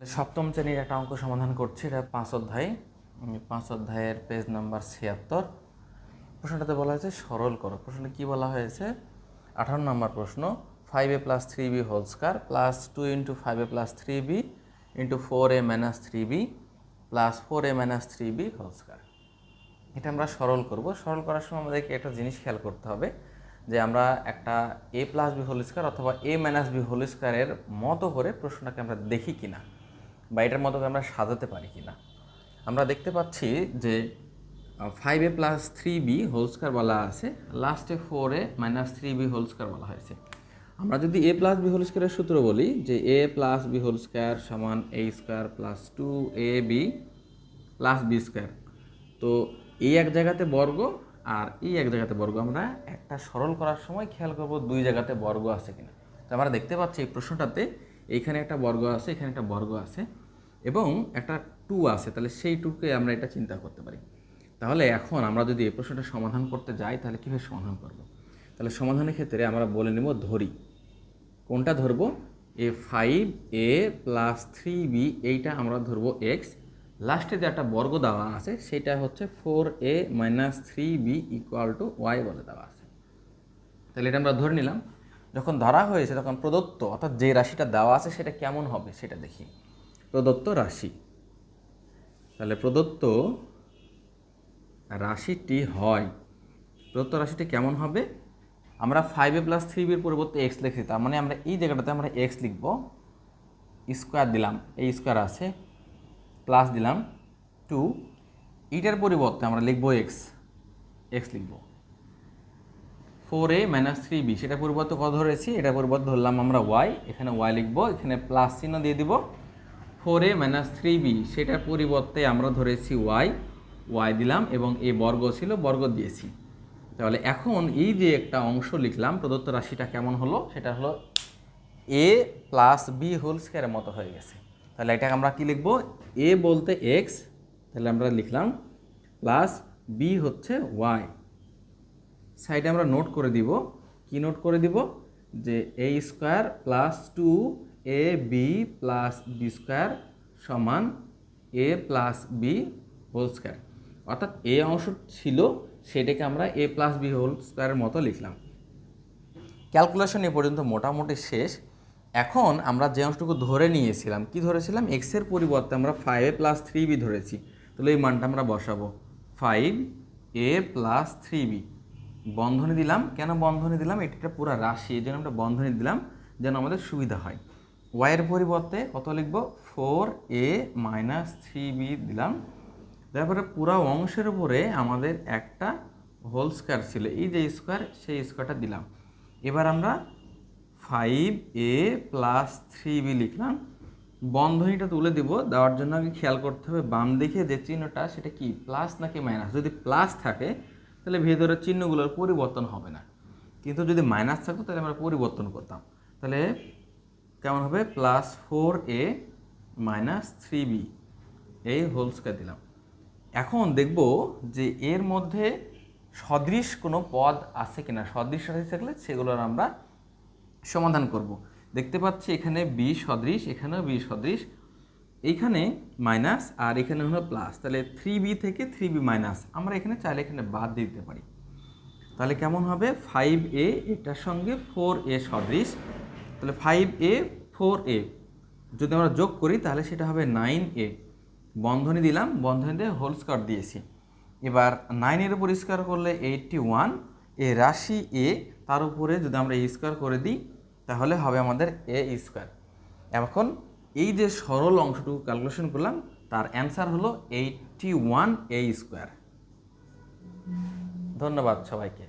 সপ্তম শ্রেণির একটা অঙ্ক সমাধান করছি, এটা পাঁচ অধ্যায়। পাঁচ অধ্যায়ের পেজ নাম্বার ছিয়াত্তর। প্রশ্নটাতে বলা হয়েছে, সরল করো। প্রশ্নটা কী বলা হয়েছে? আঠারো নম্বর প্রশ্ন five a plus three b whole square plus two into five a plus three b into four a minus three b plus four a minus three b whole square এটা আমরা সরল করব। সরল করার সময় আমাদেরকে একটা জিনিস খেয়াল করতে হবে, যে আমরা একটা a plus b whole square অথবা এ মাইনাস বি হোল স্কোয়ারের মতো করে প্রশ্নটাকে আমরা দেখি কিনা। বা এটার মতো আমরা সাজাতে পারি কিনা। আমরা দেখতে পাচ্ছি যে five a plus three b whole square বলা আছে লাস্টে four a minus three b whole square বলা হয়েছে। আমরা যদি এ প্লাস বি হোল স্কোয়ারের সূত্র বলি, যে a plus b whole square সমান a square plus two a b plus b square তো এই এক জায়গাতে বর্গ আর এই এক জায়গাতে বর্গ, আমরা একটা সরল করার সময় খেয়াল করব দুই জায়গাতে বর্গ আছে কিনা। তো আমরা দেখতে পাচ্ছি এই প্রশ্নটাতে এইখানে একটা বর্গ আছে, এখানে একটা বর্গ আছে। এবং একটা টু আছে, তাহলে সেই টুকে আমরা এটা চিন্তা করতে পারি। তাহলে এখন আমরা যদি এই প্রশ্নটা সমাধান করতে যাই, তাহলে কীভাবে সমাধান করব? তাহলে সমাধানের ক্ষেত্রে আমরা বলে নেব ধরি। কোনটা ধরবো? এ five a plus three b এইটা আমরা ধরবো এক্স লাস্টে যে একটা বর্গ দেওয়া আছে, সেটা হচ্ছে four a minus three b equal to y বলে দেওয়া আছে। তাহলে এটা আমরা ধরে নিলাম। যখন ধরা হয়েছে, তখন প্রদত্ত, অর্থাৎ যে রাশিটা দেওয়া আছে, সেটা কেমন হবে? সেটা দেখি। প্রদত্ত রাশি। তাহলে প্রদত্ত রাশিটি হয়। প্রদত্ত রাশিটি কেমন হবে? আমরা ফাইভ এ প্লাস থ্রি বির পরিবর্তে এক্স লিখছি তার মানে আমরা এই জায়গাটাতে আমরা এক্স লিখব। স্কোয়ার দিলাম, এই স্কোয়ার আছে প্লাস দিলাম টু এইটার পরিবর্তে আমরা লিখব এক্স এক্স লিখব। Four a minus three b সেটা পরিবর্তে কত ধরেছি? এটা পরিবর্তে ধরলাম আমরা ওয়াই এখানে ওয়াই লিখব, এখানে প্লাস চিহ্ন দিয়ে দিব। Four a minus three b সেটার পরিবর্তে আমরা ধরেছি ওয়াই ওয়াই দিলাম এবং এ বর্গ ছিল, বর্গ দিয়েছি। তাহলে এখন এই যে একটা অংশ লিখলাম, প্রদত্ত রাশিটা কেমন হলো? সেটা হলো এ প্লাস বি হোল স্কোয়ারের মতো হয়ে গেছে। তাহলে এটাকে আমরা কি লিখব? এ বলতে এক্স তাহলে আমরা লিখলাম প্লাস বি হচ্ছে ওয়াই সাইডে আমরা নোট করে দিব। কি নোট করে দিব? যে a square plus two a b plus b square সমান a plus b whole square অর্থাৎ এ অংশ ছিল, সেটাকে আমরা এ প্লাস বি হোল স্কোয়ারের মতো লিখলাম। ক্যালকুলেশন এ পর্যন্ত মোটামুটি শেষ। এখন আমরা যে অংশটুকু ধরে নিয়েছিলাম, কি ধরেছিলাম? এক্সের পরিবর্তে আমরা five a plus three b ধরেছি। তাহলে এই মানটা আমরা বসাবো। Five a plus three b বন্ধনী দিলাম। কেন বন্ধনী দিলাম? এটা পুরো রাশি, এই জন্য আমরা বন্ধনী দিলাম, যেন আমাদের সুবিধা হয়। ওয়াইয়ের পরিবর্তে কত লিখব? ফোর এ মাইনাস থ্রি দিলাম। তারপরে পুরো অংশের উপরে আমাদের একটা হোল স্কোয়ার ছিল। এই যে স্কোয়ার সেই স্কোয়ারটা দিলাম। এবার আমরা ফাইভ এ প্লাস থ্রি লিখলাম। বন্ধনীটা তুলে দিব। দেওয়ার জন্য আগে খেয়াল করতে হবে, বাম দিকে যে চিহ্নটা, সেটা কি প্লাস নাকি মাইনাস যদি প্লাস থাকে, তাহলে ভেতরের চিহ্নগুলোর পরিবর্তন হবে না। কিন্তু যদি মাইনাস থাকতো তাহলে আমরা পরিবর্তন করতাম। তাহলে কেমন হবে? Plus four a minus three b এই হোল স্কোয়ার দিলাম। এখন দেখব যে এর মধ্যে সদৃশ কোনো পদ আছে কিনা। সদৃশ রাশি থাকলে সেগুলোর আমরা সমাধান করব। দেখতে পাচ্ছি এখানে বি সদৃশ, এখানেও বি সদৃশ। এইখানে মাইনাস আর এখানে হলো প্লাস তাহলে থ্রি বি থেকে থ্রি বি মাইনাস আমরা এখানে চাইলে এখানে বাদ দিতে পারি। তাহলে কেমন হবে? ফাইভ এ এটার সঙ্গে ফোর এ সদৃশ। তাহলে ফাইভ এ ফোর এ যদি আমরা যোগ করি, তাহলে সেটা হবে নাইন এ বন্ধনী দিলাম বন্ধনী দিয়ে হোল স্কোয়ার দিয়েছি। এবার নাইনের উপর স্কোয়ার করলে এইটটি ওয়ান এ রাশি এ তার উপরে যদি আমরা স্কোয়ার করে দিই, তাহলে হবে আমাদের এ স্কোয়ার এখন এই যে সরল অংশটুকু ক্যালকুলেশন করলাম, তার অ্যান্সার হলো এইটটি ওয়ান এ স্কোয়ার ধন্যবাদ সবাইকে।